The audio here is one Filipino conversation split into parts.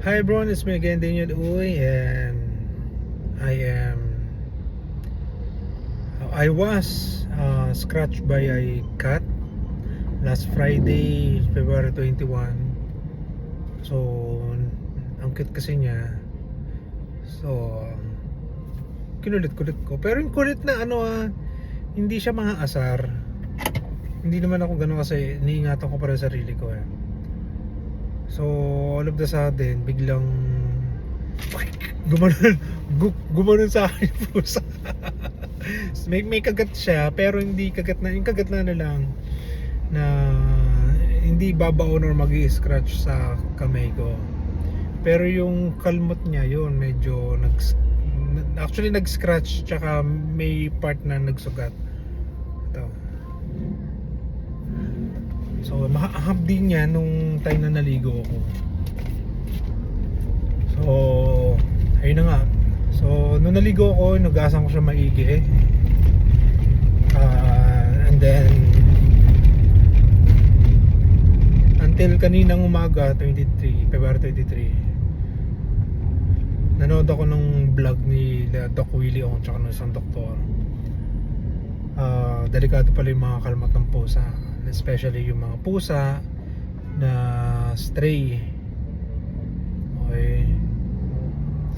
Hi everyone, it's me again, Daniel Uy, and I am I was uh, scratched by a cat last Friday, February 21. So, ang cute kasi niya. So, kinulit-kulit ko. Pero yung kulit na ano ah, hindi siya mga asar. Hindi naman ako ganun kasi iniingatan ko para sa sarili ko eh. So, all of the sudden, biglang gumanon, gu, gumanon sa akin yung pusa. may, may kagat siya, pero hindi kagat na, yung kagat na na lang na hindi babaon or mag scratch sa kamay ko. Pero yung kalmot niya, yun, medyo nag actually nag-scratch tsaka may part na nagsugat. So, mahahapdi niya nung time na naligo ako. So, ayun na nga. So, nung naligo ako, nugasan ko siya maigi. Ah, and then, until kaninang umaga, 23, February 23, nanood ako ng vlog ni Doc Willie Ong tsaka ng isang doktor. Delikado pala yung mga kalmat ng pusa. Especially yung mga pusa na stray. Okay.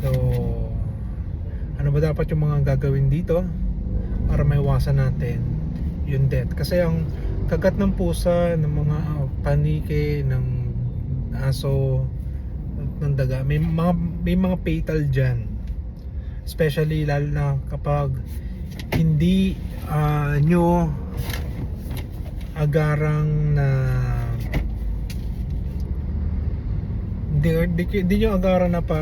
So ano ba dapat yung mga gagawin dito para maiwasan natin yung death? Kasi ang kagat ng pusa ng mga panike ng aso ng daga may mga may mga fatal dyan. Especially lalo na kapag hindi ah, nyo agarang na hindi, hindi, hindi nyo agarang na pa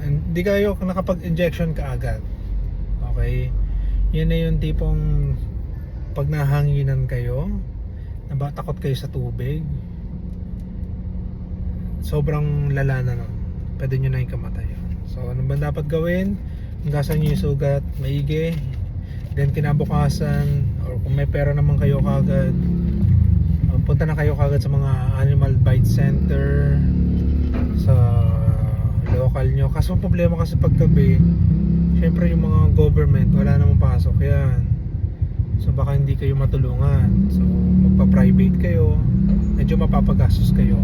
hindi kayo nakapag-injection ka agad okay? Yan na yung tipong pag nahanginan kayo naba takot kayo sa tubig. Sobrang lala na nun. Pwede nyo na yung kamatayan so ano ba dapat gawin? Hanggasan nyo yung sugat. Maigi then kinabukasan or kung may pera naman kayo kagad um, punta na kayo kagad sa mga animal bite center sa local nyo. Kaso ang problema kasi paggabi syempre yung mga government wala namang pasok yan. So baka hindi kayo matulungan. So magpa-private kayo medyo mapapagastos kayo.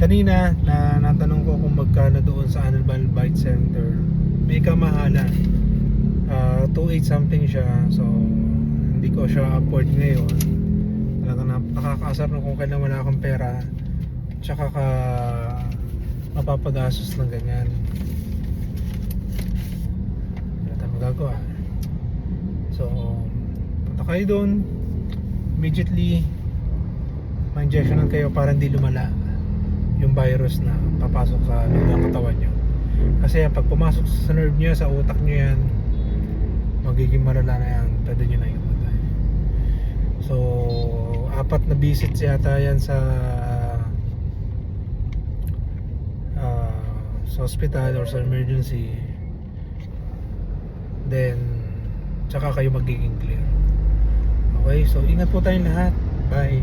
Kanina na natanong ko kung magkano doon sa animal bite center. May kamahalan uh, 2.8 something siya. So hindi ko siya afford ngayon. Talaga na, nakakaasar na kung kailan wala akong pera. Tsaka ka mapapagastos ng ganyan. Wala tayong magagawa. So punta kayo doon immediately ma-injectionan kayo para hindi lumala yung virus na papasok sa loob ng katawan nyo. Kasi pag pumasok sa nerve nyo sa utak nyo yan magiging malala na yan. Pwede nyo na yung matay. So apat na visits yata yan sa ah, sa hospital or sa emergency. Then tsaka kayo magiging clear. Okay so ingat po tayong lahat. Bye